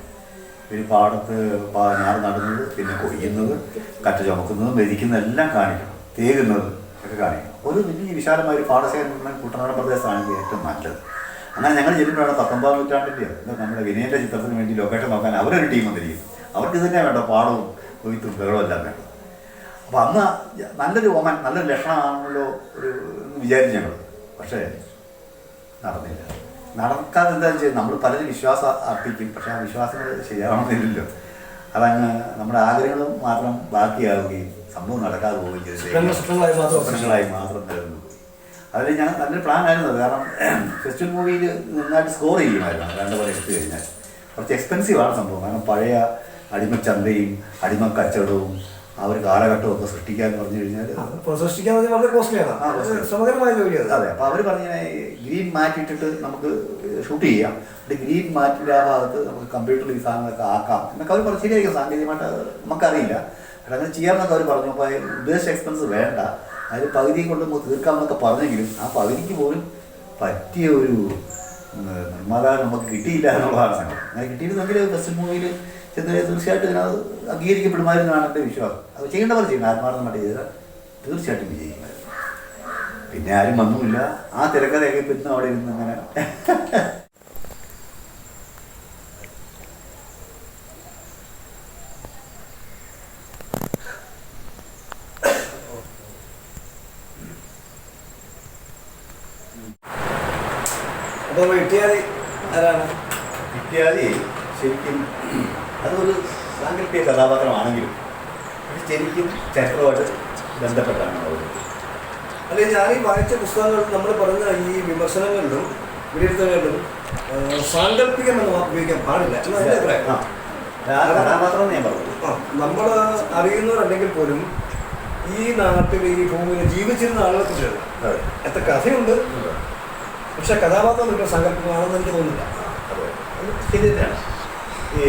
B: ഒരു പാടത്ത് പാ- ഞാറ് നടുന്നത് പിന്നെ കൊയ്യുന്നത് കറ്റ ചുമക്കുന്നത് മെതിക്കുന്നത് എല്ലാം കാണിക്കണം. തേകുന്നത് ഒക്കെ കാണിക്കണം. ഒരു വലിയ വിശാലമായ ഒരു പാടശേഖരം കുട്ടനാട് കുട്ടനാടൻ പ്രദേശമാണ് ഏറ്റവും നല്ലത്. അങ്ങനെ ഞങ്ങൾ ചെല്ലുമ്പോഴാണ് പത്തൊമ്പതാം നൂറ്റാണ്ടിന്റെ നമ്മുടെ വിനയന്റെ ചിത്രത്തിന് വേണ്ടി ലൊക്കേഷൻ നോക്കാൻ അവരൊരു ടീം വന്നിരിക്കും അവർക്ക് തന്നെ വേണ്ട പാടവും കൊയ്ത്തും ബഹളവും എല്ലാം വേണ്ട. അപ്പോൾ അന്ന് നല്ലൊരു ഓമൻ നല്ലൊരു ലക്ഷണമാണല്ലോ ഒരു വിചാരിച്ചു ഞങ്ങൾ പക്ഷേ നടന്നില്ല. നടക്കാതെ എന്താണെന്ന് വെച്ചാൽ നമ്മൾ പലരും വിശ്വാസം അർപ്പിക്കും. പക്ഷേ ആ വിശ്വാസങ്ങൾ ശരിയാവണമെന്നില്ലല്ലോ. അതങ്ങ് നമ്മുടെ ആഗ്രഹങ്ങളും മാത്രം ബാക്കിയാവുകയും സംഭവം നടക്കാതെ പോവുകയും ചെയ്തു
A: സ്വപ്നങ്ങളായി മാത്രം
B: നിലനിന്നു അതിൽ ഞാൻ നല്ലൊരു പ്ലാൻ ആയിരുന്നു. അത് കാരണം ഫെസ്റ്റിവൽ മൂവിയിൽ നന്നായിട്ട് സ്കോർ ചെയ്യുമായിരുന്നു. രണ്ട് പോലെ എടുത്തു കഴിഞ്ഞാൽ. കുറച്ച് എക്സ്പെൻസീവ് ആണ് സംഭവം. കാരണം പഴയ അടിമച്ചന്തയും അടിമ കച്ചവടവും ആ ഒരു കാലഘട്ടം ഒക്കെ സൃഷ്ടിക്കാൻ പറഞ്ഞു കഴിഞ്ഞാൽ
A: സൃഷ്ടിക്കാൻ വേണ്ടി വളരെ കോസ്റ്റ്ലിയാണ്
B: ആ, costly.
A: ശ്രമകരമായ ജോലിയാണ്
B: അതെ. അപ്പോൾ അവർ പറഞ്ഞ ഗ്രീൻ മാറ്റ് ഇട്ടിട്ട് നമുക്ക് ഷൂട്ട് ചെയ്യാം. എന്നിട്ട് ഗ്രീൻ മാറ്റിന്റെ ആ ഭാഗത്ത് നമുക്ക് കമ്പ്യൂട്ടറിൽ ഈ സാധനങ്ങളൊക്കെ ആക്കാം. എന്നൊക്കെ അവർ പറഞ്ഞു ശരിയായിരിക്കും. സാങ്കേതികമായിട്ട് നമുക്കറിയില്ല. പക്ഷെ അങ്ങനെ ചെയ്യാമെന്നൊക്കെ അവർ പറഞ്ഞു. അപ്പോൾ ഉദ്ദേശിച്ച എക്സ്പെൻസ് വേണ്ട. അതിൽ പകുതി കൊണ്ട് നമുക്ക് തീർക്കാമെന്നൊക്കെ പറഞ്ഞെങ്കിലും ആ പകുതിക്ക് പോലും പറ്റിയ ഒരു നിർമ്മാതാവ് നമുക്ക് കിട്ടിയില്ല എന്നുള്ളതാണ് സംഗതി അങ്ങനെ കിട്ടിയിരുന്നെങ്കിൽ ഫസ്റ്റ് മൂവിയിൽ ചെന്ന് തീർച്ചയായിട്ടും ഇതിനകത്ത് അംഗീകരിക്കപ്പെടുമായിരുന്നാണ് എന്റെ വിശ്വാസം. അത് ചെയ്യേണ്ട പോലെ ചെയ്യണം ആത്മാർത്ഥമായിട്ട് ചെയ്താൽ തീർച്ചയായിട്ടും വിജയിക്കുമായിരുന്നു. പിന്നെ ആരും വന്നുമില്ല. ആ തിരക്കഥയൊക്കെ ഇപ്പം അവിടെ ഇരുന്ന് അങ്ങനെ
A: അപ്പോൾ വെട്ടിയാതി ആരാണ്?
B: ഇത്യാദി ശരിക്കും അതൊരു സാങ്കല്പിക കഥാപാത്രമാണെങ്കിലും അത് ശരിക്കും ചരിത്രമായിട്ട് ബന്ധപ്പെട്ടാണ് അവർ
A: അല്ലെ ഞാൻ ഈ വായിച്ച പുസ്തകങ്ങൾ നമ്മൾ പറഞ്ഞ ഈ വിമർശനങ്ങളിലും വിലയിരുത്തലുകളിലും സാങ്കല്പികം എന്ന വാക്ക് ഉപയോഗിക്കാൻ പാടില്ല. എന്റെ അഭിപ്രായം?
B: കഥാപാത്രം ഞാൻ പറഞ്ഞു.
A: നമ്മൾ അറിയുന്നവരല്ലെങ്കിൽ പോലും ഈ നാട്ടിൽ ഈ ഭൂമിയിൽ ജീവിച്ചിരുന്ന ആളുകളെ
B: അതെ.
A: എത്ര കഥയുണ്ട് പക്ഷെ കഥാപാത്രം ഒരു സങ്കല്പമാണെന്ന് എനിക്ക്
B: തന്നെയാണ്. ഈ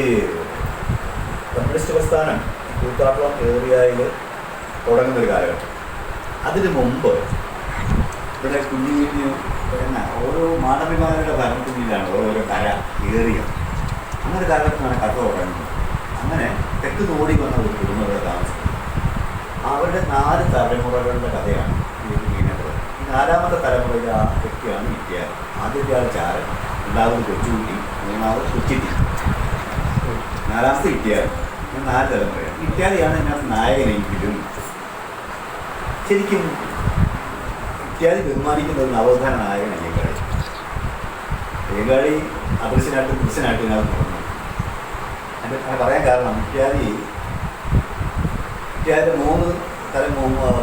B: കമ്മ്യൂണിസ്റ്റ് പ്രസ്ഥാനം കൂത്താട്ടം ഏറിയയിൽ തുടങ്ങുന്ന ഒരു കാലഘട്ടം. അതിന് മുമ്പ് ഇവിടെ കുഞ്ഞു കുഞ്ഞു പിന്നെ ഓരോ മാനവിമാരുടെ ഭരണത്തിലാണ് ഓരോരോ കര ഏറിയ അങ്ങനെ കാലഘട്ടമാണ് കഥ തുടങ്ങുന്നത് അങ്ങനെ തെക്ക് നോടി വന്ന ഒരു കുടുംബങ്ങളുടെ താമസം അവരുടെ നാല് തലമുറകളുടെ കഥയാണ് നാലാമത്തെ തലമുറയിലെ ആ വ്യക്തിയാണ് വിദ്യാർത്ഥി. ആദ്യത്തെ ആൾ ചാരൻ. രണ്ടാമത് കൊച്ചുകുട്ടി. മൂന്നാമത് കൊച്ചിട്ടി നാലാമത്തെ ഇത്യാദി ഞാൻ നാല് തലമുറയാണ്. ഇത്യാദിയാണ് ഇതിനകത്ത് നായകനെങ്കിലും ശരിക്കും ഇത്യാദി ബഹുമാനിക്കുന്നത് നവോത്ഥാന നായകൻ അയ്യങ്കാളി അയ്യങ്കാളി അദൃശ്യനായിട്ട് ദൃശ്യനായിട്ട് ഇതിനകത്ത് നടന്നു എന്റെ അങ്ങനെ പറയാൻ കാരണം ഇത്യാദി ഇത്യാദി മൂന്ന് തരം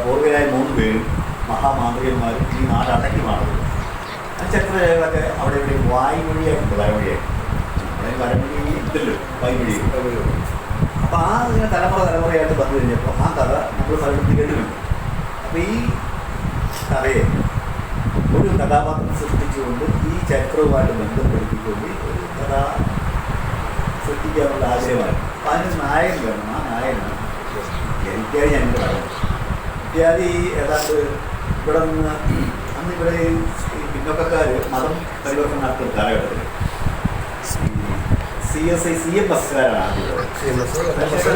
B: പൂർവികരായ മൂന്ന് പേരും മഹാമാന്ത്രികന്മാരും ഈ നാട് അടക്കിയുമാണ് ആ ചരിത്രരേഖകളൊക്കെ അവിടെ ഇവിടെ വായ്മൊഴിയായിട്ടുണ്ട് വരമൊഴിയായിട്ട് നമ്മുടെ വരമൊഴി വായു വായ്മൊഴി അപ്പോൾ ആ ഇങ്ങനെ തലമുറ തലമുറയായിട്ട് വന്നു കഴിഞ്ഞപ്പോൾ ആ കഥ നമ്മൾ സ്ഥലത്ത് കേട്ടിട്ടുണ്ട്. അപ്പോൾ ഈ കഥയെ ഒരു കഥാപാത്രം സൃഷ്ടിച്ചുകൊണ്ട് ഈ ചരിത്രവുമായിട്ട് ബന്ധപ്പെടുത്തിക്കൊണ്ട് ഒരു കഥ സൃഷ്ടിക്കാനുള്ള ആഗ്രഹമായി അപ്പം അതിന് നായകൻ വേണം. ആ നായകനാണ്. എനിക്കായി ഞാൻ പറയുന്നത് ഇത്യാദി ഏതാണ്ട് ഇവിടെ നിന്ന് അന്ന് ഇവിടെ ഈ പിന്നോക്കക്കാർ മതം പരിവർത്തനം നടത്തുന്ന കാലഘട്ടത്തിൽ C S I C M ബസ്സുകാരാണ്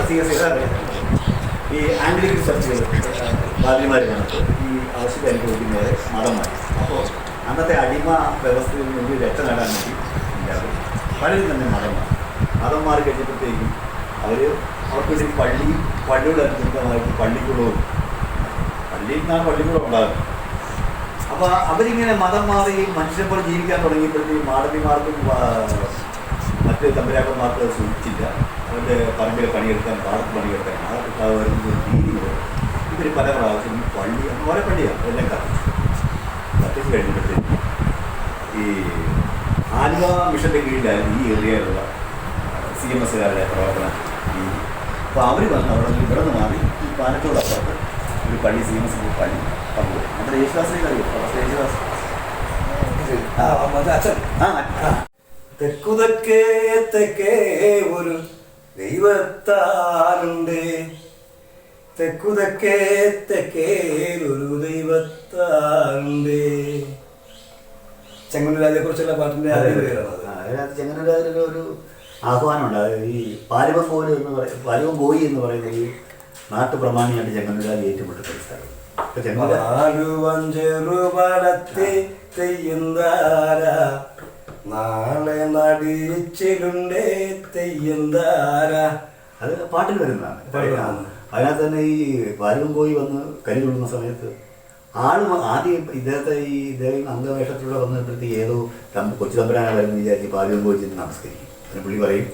B: C S I ഈ ആംഗ്ലിക്കൻ ചർച്ചുകൾ വന്നിട്ട് ഈ ആവശ്യം അനുഭവിക്കുന്നത് മതം മാറി അപ്പോൾ അന്നത്തെ അടിമ വ്യവസ്ഥയിൽ നിന്ന് രക്ഷ നേടാൻ വേണ്ടി പലരും തന്നെ മതം മാറി മതം മാറി കഴിഞ്ഞപ്പോഴത്തേക്കും അവർ അവർക്ക് പള്ളി പള്ളിയുടെ അനുസൃതമായിട്ട് പള്ളിക്കുളവും പള്ളിയിൽ നിന്നാണ് കൂടെ ഉണ്ടാകും അപ്പോൾ അവരിങ്ങനെ മതം മാറി മനുഷ്യനെ പോലെ ജീവിക്കാൻ തുടങ്ങിയപ്പോഴത്തേക്കും മാടവിമാർക്കും മറ്റ് തമ്പരാക്കന്മാർക്ക് സൂചിച്ചില്ല. അവരുടെ പറമ്പിൽ പണിയെടുക്കാൻ പാടത്ത് പണിയെടുക്കാൻ അതൊക്കെ വരുന്ന ഒരു രീതിയിൽ ഇവർ പല പ്രാവശ്യം പള്ളി ഓരോ പള്ളിയാണ് എല്ലാം കത്തിച്ചു. കത്തിച്ച് കഴിഞ്ഞപ്പോഴത്തേക്കും ഈ ആലുവ മിഷന്റെ കീഴിലായിരുന്നു ഈ ഏരിയയിലുള്ള സി എം എസ്സുകാരുടെ പ്രവർത്തനം. അപ്പോൾ അവർ വന്ന് അവിടെ നിന്ന് ഇവിടെ നിന്ന് മാറി ഈ പാലത്തോട് അപ്പുറത്ത് ഒരു പള്ളി സി എം എസ് പള്ളി പങ്കു നമ്മുടെ യേശുദാസിനെ അറിയും പ്രൊഫസർ യേശുദാസ്.
A: തെക്കുതക്കേ തെക്കേ ഒരു ദൈവത്താനുണ്ട് തെക്കുതക്കേ തെക്കേ ഒരു ദൈവത്താനുണ്ട് ചെങ്ങന്നൂരാജെ കുറിച്ചുള്ള പാട്ടിന്റെ
B: അതിനകത്ത് ചെങ്ങന്നൂരാജിലൊരു ഒരു ആഹ്വാനമുണ്ട് ഈ പാലിവം പോലും എന്ന് പറയും പാലിവം പോയി എന്ന് പറയുന്നത് ഈ നാട്ടുപ്രമാണിയായിട്ട് ചെങ്ങന്നൂരാജ് ഏറ്റുമുട്ട സ്ഥലം
A: തെയ്യന്താര നാളെ നടിച്ചിലുണ്ടേ തെയ്യന്താര
B: അത് പാട്ടിൽ വരുന്നതാണ്. അതിനകത്ത് തന്നെ ഈ പാലിവം പോയി വന്ന് കരി കൊള്ളുന്ന സമയത്ത് ആൾ ആദ്യം ഇദ്ദേഹത്തെ ഈ ഇദ്ദേഹം അംഗവേഷത്തിലൂടെ വന്നപ്പോഴത്തേക്ക് ഏതോ തമ്പ കൊച്ചു തമ്പരാനാണ് വരുന്നത് വിചാരിച്ച് പാലിവം പോയി ചെന്ന് നമസ്കരിക്കും. പിന്നെ പുള്ളി പറയും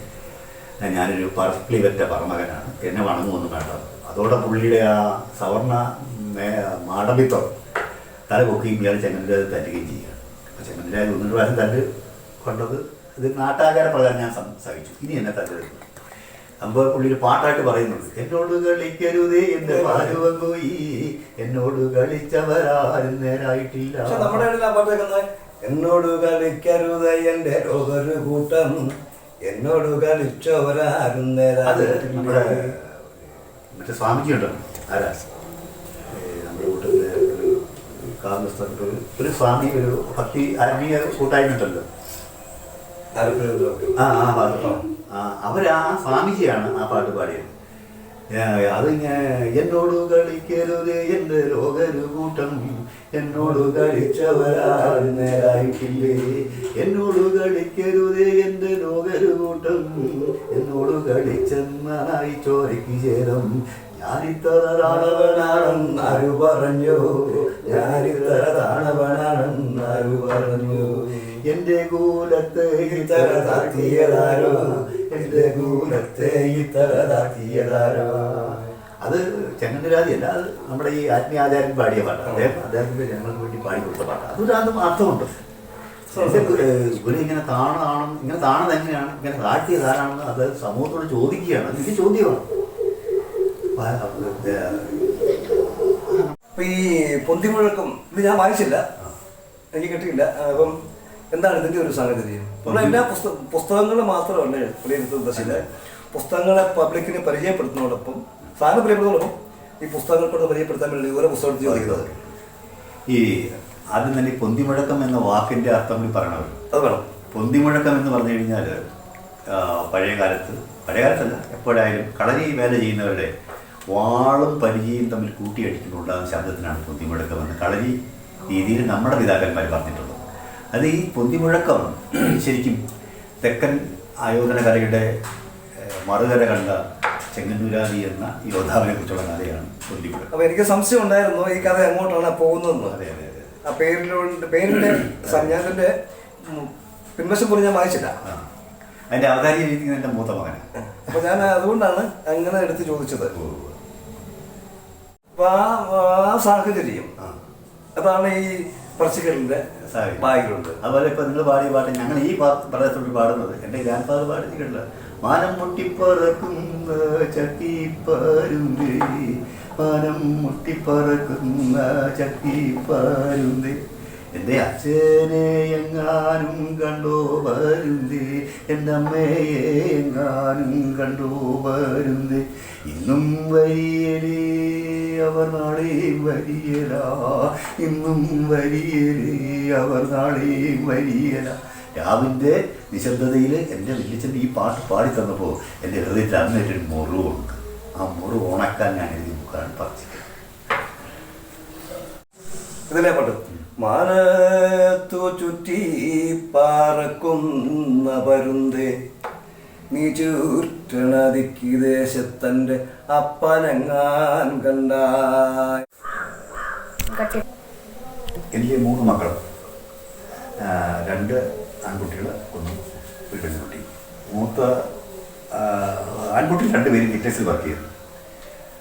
B: "ഞാൻ- ഞാനൊരു പറപ്പിളി വെറ്റ പറമകനാണ്. എന്നെ വണങ്ങുമൊന്നും വേണ്ട. അതോടെ പുള്ളിയുടെ ആ സവർണ മാടമ്പിത്തം തല പൊക്കുകയും ഇയാൾ ചെങ്ങന്നൂരാജ് തല്ലുകയും ചെയ്യുകയാണ്. അപ്പോൾ ചെങ്ങന്നൂരാജ് ഒന്നിട്ട് പ്രാവശ്യം തല്ല് കൊണ്ടത് ഇത് നാട്ടാചാര പ്രകാരം ഞാൻ സഹിച്ചു ഇനി എന്നെ തല്ലെടുക്കുന്നു അപ്പോൾ പുള്ളി ഒരു പാട്ടായിട്ട് പറയുന്നുണ്ട്. എന്നോട് കളിക്കരുതേ എന്റെ പാലുവം പോയി എന്നോട് കളിച്ചവരാരും നേരായിട്ടില്ല.
A: നമ്മുടെ എന്നോട് കളിക്കരുത് എന്റെ ഒരു കൂട്ടം. എന്നോട് കളിച്ചവരാരും
B: അത്
A: നേരാ
B: നമ്മുടെ മറ്റേ സ്വാമിജി ഉണ്ടല്ലോ ആരാ നമ്മുടെ കൂട്ടത്തിലെ ഒരു കാർമസ്ഥ ഒരു ഒരു സ്വാമി ഒരു ഭക്തി ആത്മീയ കൂട്ടായ്മ ഉണ്ടല്ലോ ആ ആ പാട്ട് ആ അവരാ സ്വാമിജിയാണ് ആ പാട്ട് പാടിയത്. അതിങ്ങനെ എന്നോട് കളിക്കരുത് എന്റെ ലോകരു കൂട്ടം എന്നോട് കളിച്ചവരാരും നേരായിട്ടില്ലേ? എന്നോട് കളിക്കരുത് എന്റെ ലോകരു കൂട്ടം എന്നോട് കളിച്ചെന്നായി ചോരയ്ക്ക് ചേരം ഞാനിത്ര താണവനാണെന്ന്
A: ആരു പറഞ്ഞു. ഞാനിത്ര താണവനാണെന്നാരു പറഞ്ഞു.
B: എന്റെ കൂലത്തെ
A: ഇത്തര താത്തിയതാരോ എന്റെ കൂടത്തെ ഇത്തരതാക്കിയതാരോ
B: അത് ചെങ്ങന്നൂരാതിയല്ല അത് നമ്മുടെ ഈ ആത്മീയാചാര്യൻ പാടിയ പാട്ടാണ് അദ്ദേഹം അദ്ദേഹത്തിന്റെ ഞങ്ങൾക്ക് വേണ്ടി പാടി കൊടുത്ത പാട്ടാണ്. അതൊരു അർത്ഥമുണ്ട്. ഗുരു ഇങ്ങനെ താണാണ് ഇങ്ങനെ താണത് എങ്ങനെയാണ്? ഇങ്ങനെ താഴ്ത്തിയത് ആരാണെന്ന് അത് സമൂഹത്തോട് ചോദിക്കുകയാണ്. അത് എനിക്ക് ചോദ്യമാണ്.
A: ഈ പൊന്തിമുഴക്കം ഇത് ഞാൻ വായിച്ചില്ല. എനിക്ക് കിട്ടിയില്ല. അപ്പം എന്താണ് ഇതിന്റെ ഒരു സാഹചര്യം? നമ്മൾ എല്ലാ പുസ്തക പുസ്തകങ്ങൾ മാത്രമല്ല വിലയിരുത്തുന്ന പുസ്തകങ്ങളെ പബ്ലിക്കിനെ പരിചയപ്പെടുത്തുന്നതോടൊപ്പം സാധനം പരിചയപ്പെടുന്നതോടൊപ്പം ഈ പുസ്തകങ്ങൾ കൊണ്ട് പരിചയപ്പെടുത്താൻ വേണ്ടി ഓരോ പുസ്തകം ചോദിക്കുന്നത്
B: ഈ ആദ്യം തന്നെ പൊന്തിമുഴക്കം എന്ന വാക്കിന്റെ അർത്ഥം കൂടി പറയണമല്ലോ
A: അത് വേണം.
B: പൊന്തിമുഴക്കം എന്ന് പറഞ്ഞു കഴിഞ്ഞാൽ പഴയ കാലത്ത് പഴയ കാലത്തല്ല എപ്പോഴായാലും കളരി വേല ചെയ്യുന്നവരുടെ വാളും പരിചയം തമ്മിൽ കൂട്ടിയടിക്കുന്നുണ്ടാകുന്ന ശബ്ദത്തിനാണ് പൊന്തിമുഴക്കം എന്ന് കളരി രീതിയിൽ നമ്മുടെ പിതാക്കന്മാർ പറഞ്ഞിട്ടുള്ളത്. അത് ഈ പൊന്തിമുഴക്കം ശരിക്കും തെക്കൻ ആയോധന കലയുടെ മറുകര കണ്ട ചെങ്ങന്നൂരാതി എന്ന യോദ്ധാവിനെ കുറിച്ചുള്ള കഥയാണ് പൊന്തിമുഴക്കം.
A: അപ്പൊ എനിക്ക് സംശയം ഉണ്ടായിരുന്നു ഈ കഥ എങ്ങോട്ടാണ് പോകുന്നതെന്ന്.
B: അതെ അതെ അതെ.
A: ആ പേരിലോണ്ട് പേരിന്റെ സംജ്ഞാനത്തിന്റെ പിൻവശം പോലും ഞാൻ വായിച്ചില്ല.
B: അതിന്റെ അവതാരി എഴുതിയിരിക്കുന്നത് എന്റെ മൂത്ത മകനാണ്
A: അപ്പൊ ഞാൻ അതുകൊണ്ടാണ് അങ്ങനെ എടുത്ത് ചോദിച്ചത്.
B: ഓ.
A: അപ്പൊ ആ സാഹചര്യം. അതാണ് ഈ പറച്ചിക്കലിന്റെ
B: സാഹചര്യം. അതുപോലെ ഇപ്പൊ നിങ്ങൾ പാടിയ പാട്ട് ഞങ്ങൾ ഈ പ്രദേശത്തോട്ട് പാടുന്നത് എന്റെ ഗ്രാൻഡ് ഫാദർ പാടിയിട്ടില്ല മാനം മുട്ടിപ്പറക്കുന്ന ചക്കിപ്പാരുന്തി മാനം മുട്ടിപ്പറക്കുന്ന ചക്കിപ്പാരുന്തി എന്റെ അച്ഛനെ എങ്ങാനും കണ്ടോ വരുന്നേ. എന്റെ അമ്മയെ എങ്ങാനും കണ്ടോ വരുന്നേ. ഇന്നും വരിയലേ അവർ നാളെ വരിയല. ഇന്നും വരിയലേ അവർ നാളെ വരിയല. രാവിന്റെ നിശബ്ദതയിൽ എന്റെ വലിയച്ഛൻ ഈ പാട്ട് പാടി തന്നപ്പോൾ എന്റെ ഹൃദയത്തിൽ അന്നേറ്റൊരു മുറിവുണ്ട് ആ മുറിവ് ഉണക്കാൻ ഞാൻ എഴുതി ബുക്കാണ് പറിച്ചിട്ട്
A: ഇതല്ലേ പാട്ട്. മാനത്തു ചുറ്റി പാറക്കുന്ന പരുന്തേ നീ ചൂറ്റണതിക്ക് ദേശത്തന്റെ അപ്പനങ്ങാൻ കണ്ടായി.
B: എനിക്ക് മൂന്ന് മക്കൾ. രണ്ട് ആൺകുട്ടികൾ ഒന്ന് ഒരു പെൺകുട്ടി. മൂത്ത ആൺകുട്ടി രണ്ടുപേരും കിറ്റേഴ്സിൽ വർക്ക് ചെയ്യുന്നു.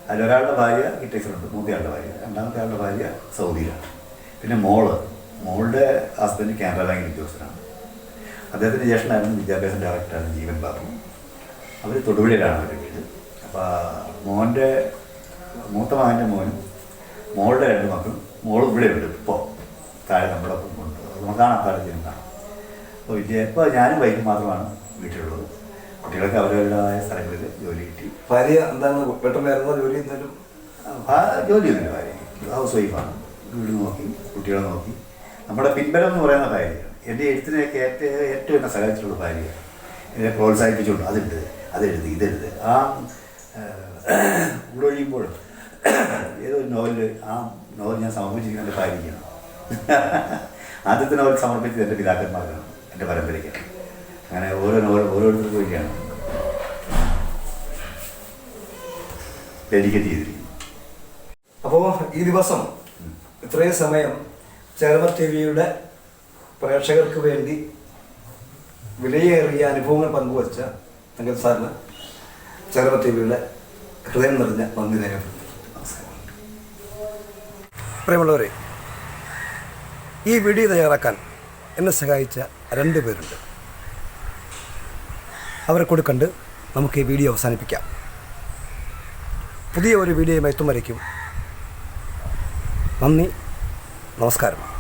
B: അതിലൊരാളുടെ ഭാര്യ കിറ്റേഴ്സിലുണ്ട് മൂത്തയാളുടെ ഭാര്യ. രണ്ടാമത്തെ ആളുടെ ഭാര്യ സൗദിയിലാണ്. പിന്നെ മോൾ. മോളുടെ ഹസ്ബൻഡ് കാനറ ബാങ്കിൽ ഉദ്യോഗസ്ഥനാണ്. അദ്ദേഹത്തിന്റെ ജ്യേഷ്ഠനായിരുന്നു വിദ്യാഭ്യാസ ഡയറക്ടറാണ് ജീവൻ ബാബു. അവർ തൊടുപുഴയിലാണ് അവരുടെ വീട്. അപ്പോൾ മോന്റെ മൂത്ത മകന്റെ മോനും മോളുടെ രണ്ട് മക്കളും മോൾ ഇവിടെ ഉണ്ട്. ഇപ്പോൾ താഴെ നമ്മുടെ ഒപ്പം ഉണ്ട്. നമുക്ക് കാണാം താഴെ കാണാം. അപ്പോൾ വിദ്യ ഇപ്പോൾ ഞാനും വൈകി മാത്രമാണ് വീട്ടിലുള്ളത്. കുട്ടികൾക്ക് അവരവരുടേതായ സ്ഥലങ്ങളിൽ ജോലി കിട്ടി.
A: ഭാര്യ എന്താണ്? പെട്ടെന്നായിരുന്നോ ജോലി എന്തായാലും
B: ജോലിയൊന്നുമില്ല ഭാര്യ ഹൗസ് വൈഫാണ്. വീട് നോക്കി കുട്ടികളെ നോക്കി. നമ്മുടെ പിൻബലം എന്ന് പറയുന്ന ഭാര്യയാണ്. എന്റെ എഴുത്തിനെയൊക്കെ ഏറ്റവും ഏറ്റവും എന്നെ സഹായിച്ചിട്ടുള്ള ഭാര്യയാണ്. എന്നെ പ്രോത്സാഹിപ്പിച്ചുകൊണ്ട് അതുണ്ട് അതെഴുതി ഇതെഴുത്. ആ ഉള്ളൊഴിയുമ്പോൾ ഏതോ ഒരു നോവലിൽ ആ നോവൽ ഞാൻ സമർപ്പിച്ചിരിക്കുന്ന എന്റെ ഭാര്യയ്ക്കാണ് ആദ്യത്തെ നോവൽ സമർപ്പിച്ചത് എന്റെ പിതാക്കന്മാർക്കാണ് എന്റെ പരമ്പരയ്ക്കാണ്. അങ്ങനെ ഓരോ നോവൽ ഓരോരുത്തർക്കും വേണ്ടിയാണ്. ഡെഡിക്കേറ്റ് ചെയ്തിരിക്കുന്നത്.
A: അപ്പോൾ ഈ ദിവസം ഇത്രയും സമയം ചേർമ ടി വിയുടെ പ്രേക്ഷകർക്ക് വേണ്ടി വിലയേറിയ അനുഭവങ്ങൾ പങ്കുവച്ച തങ്കൽ സാറിന് ചേർമ ടി വിയുടെ ഹൃദയം നിറഞ്ഞ നന്ദി പ്രിയമുള്ളവരെ ഈ വീഡിയോ തയ്യാറാക്കാൻ എന്നെ സഹായിച്ച രണ്ട് പേരുണ്ട്. അവരെ കൂടി കണ്ട് നമുക്ക് ഈ വീഡിയോ അവസാനിപ്പിക്കാം. പുതിയ ഒരു വീഡിയോയുമായി എത്തും വരയ്ക്കും നന്ദി. നമസ്കാരം.